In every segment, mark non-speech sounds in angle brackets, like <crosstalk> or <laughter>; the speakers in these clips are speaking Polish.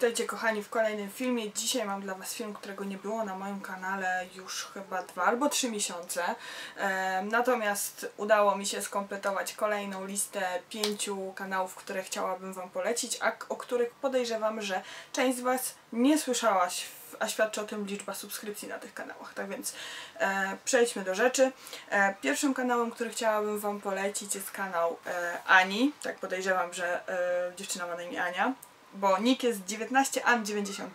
Witajcie kochani w kolejnym filmie. Dzisiaj mam dla Was film, którego nie było na moim kanale już chyba dwa albo trzy miesiące. Natomiast udało mi się skompletować kolejną listę pięciu kanałów, które chciałabym Wam polecić, a o których podejrzewam, że część z Was nie słyszała, a świadczy o tym liczba subskrypcji na tych kanałach. Tak więc e, przejdźmy do rzeczy. E, pierwszym kanałem, który chciałabym Wam polecić jest kanał e, Ani. Tak podejrzewam, że dziewczyna ma na imię Ania bo nick jest 19an92.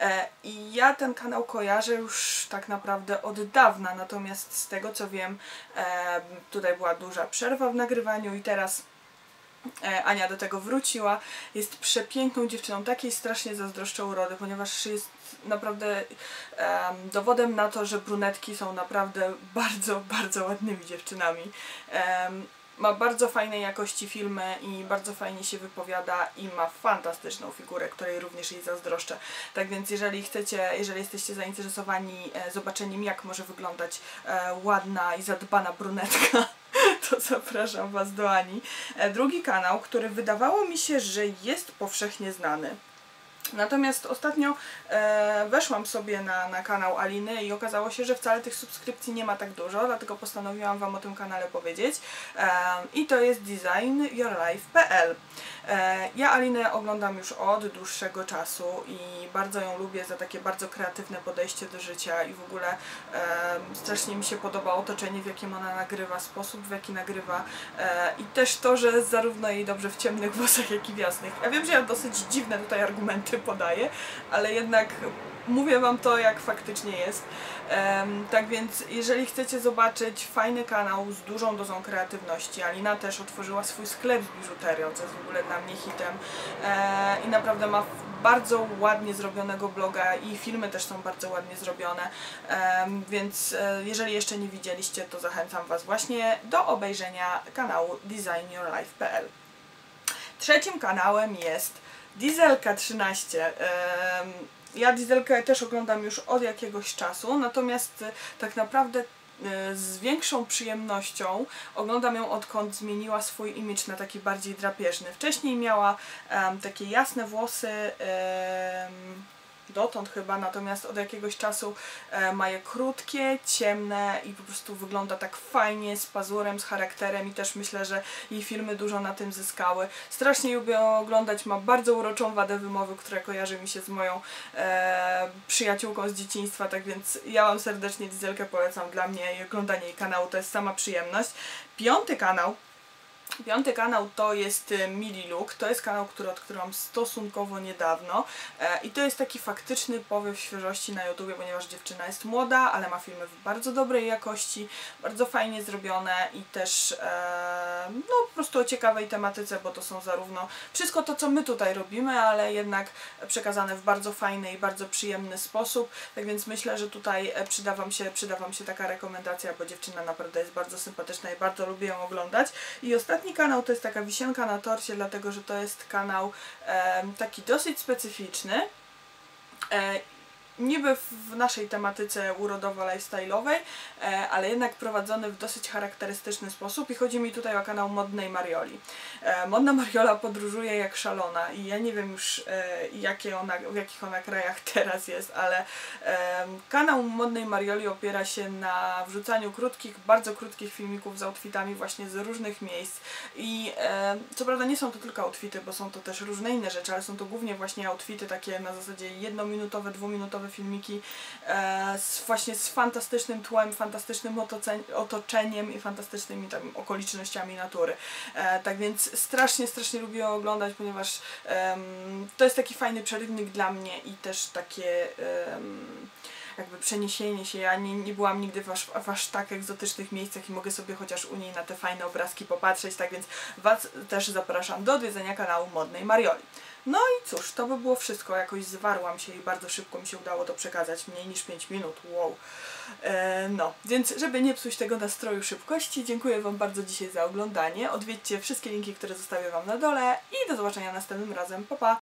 E, I ja ten kanał kojarzę już tak naprawdę od dawna, natomiast z tego co wiem, e, tutaj była duża przerwa w nagrywaniu i teraz e, Ania do tego wróciła. Jest przepiękną dziewczyną, takiej strasznie zazdroszczę urody, ponieważ jest naprawdę dowodem na to, że brunetki są naprawdę bardzo, bardzo ładnymi dziewczynami ma bardzo fajnej jakości filmy i bardzo fajnie się wypowiada i ma fantastyczną figurę, której również jej zazdroszczę. Tak więc jeżeli chcecie, jeżeli jesteście zainteresowani e, zobaczeniem jak może wyglądać e, ładna i zadbana brunetka, <laughs> to zapraszam Was do Ani. E, drugi kanał, który wydawało mi się, że jest powszechnie znany, Natomiast ostatnio e, weszłam sobie na, na kanał Aliny i okazało się, że wcale tych subskrypcji nie ma tak dużo, dlatego postanowiłam Wam o tym kanale powiedzieć. E, I to jest designyourlife.pl e, Ja Alinę oglądam już od dłuższego czasu i bardzo ją lubię za takie bardzo kreatywne podejście do życia i w ogóle e, strasznie mi się podoba otoczenie, w jakim ona nagrywa, sposób w jaki nagrywa e, i też to, że zarówno jej dobrze w ciemnych włosach, jak i w jasnych. Ja wiem, że ja dosyć dziwne tutaj argumenty podaję, ale jednak mówię Wam to, jak faktycznie jest. Um, tak więc, jeżeli chcecie zobaczyć fajny kanał z dużą dozą kreatywności, Alina też otworzyła swój sklep z biżuterią, co jest w ogóle dla mnie hitem e, i naprawdę ma bardzo ładnie zrobionego bloga i filmy też są bardzo ładnie zrobione, um, więc e, jeżeli jeszcze nie widzieliście, to zachęcam Was właśnie do obejrzenia kanału designyourlife.pl Trzecim kanałem jest Dieselka 13. Ja Dieselkę też oglądam już od jakiegoś czasu, natomiast e, tak naprawdę e, z większą przyjemnością oglądam ją odkąd zmieniła swój imidż na taki bardziej drapieżny. Wcześniej miała um, takie jasne włosy um, dotąd chyba, natomiast od jakiegoś czasu e, ma je krótkie, ciemne i po prostu wygląda tak fajnie, z pazurem, z charakterem i też myślę, że jej filmy dużo na tym zyskały. Strasznie lubię oglądać, ma bardzo uroczą wadę wymowy, która kojarzy mi się z moją e, przyjaciółką z dzieciństwa, tak więc ja Wam serdecznie Dieselkę polecam, dla mnie i oglądanie jej kanału to jest sama przyjemność. Piąty kanał Piąty kanał to jest y, Mili Look, to jest kanał, który odkryłam stosunkowo niedawno. E, i to jest taki faktyczny powiew świeżości na YouTubie, ponieważ dziewczyna jest młoda, ale ma filmy w bardzo dobrej jakości, bardzo fajnie zrobione i też e, no po prostu o ciekawej tematyce, bo to są zarówno wszystko to, co my tutaj robimy, ale jednak przekazane w bardzo fajny i bardzo przyjemny sposób, tak więc myślę, że tutaj e, przyda Wam się, przyda Wam się taka rekomendacja, bo dziewczyna naprawdę jest bardzo sympatyczna i bardzo lubię ją oglądać. I ostatnio Ostatni kanał to jest taka wisienka na torcie, dlatego że to jest kanał e, taki dosyć specyficzny. Niby w naszej tematyce urodowo-lifestyle'owej, e, ale jednak prowadzony w dosyć charakterystyczny sposób i chodzi mi tutaj o kanał Modnej Marioli. E, Modna Mariola podróżuje jak szalona i ja nie wiem już e, jakie ona, w jakich ona krajach <laughs> teraz jest, ale kanał Modnej Marioli opiera się na wrzucaniu krótkich, bardzo krótkich filmików z outfitami właśnie z różnych miejsc i co prawda nie są to tylko outfity, bo są to też różne inne rzeczy, ale są to głównie właśnie outfity takie na zasadzie jednominutowe, dwuminutowe filmiki e, z, właśnie z fantastycznym tłem, fantastycznym otoczeniem i fantastycznymi tam okolicznościami natury. E, tak więc strasznie, strasznie lubię oglądać, ponieważ to jest taki fajny przerywnik dla mnie i też takie jakby przeniesienie się. Ja nie, nie byłam nigdy w aż, w aż tak egzotycznych miejscach i mogę sobie chociaż u niej na te fajne obrazki popatrzeć, tak więc Was też zapraszam do odwiedzenia kanału Modnej Marioli. No i cóż, to by było wszystko. Jakoś zwarłam się i bardzo szybko mi się udało to przekazać. Mniej niż 5 minut. Wow. E, no, więc żeby nie psuć tego nastroju szybkości, dziękuję Wam bardzo dzisiaj za oglądanie. Odwiedźcie wszystkie linki, które zostawię Wam na dole i do zobaczenia następnym razem. Pa, pa!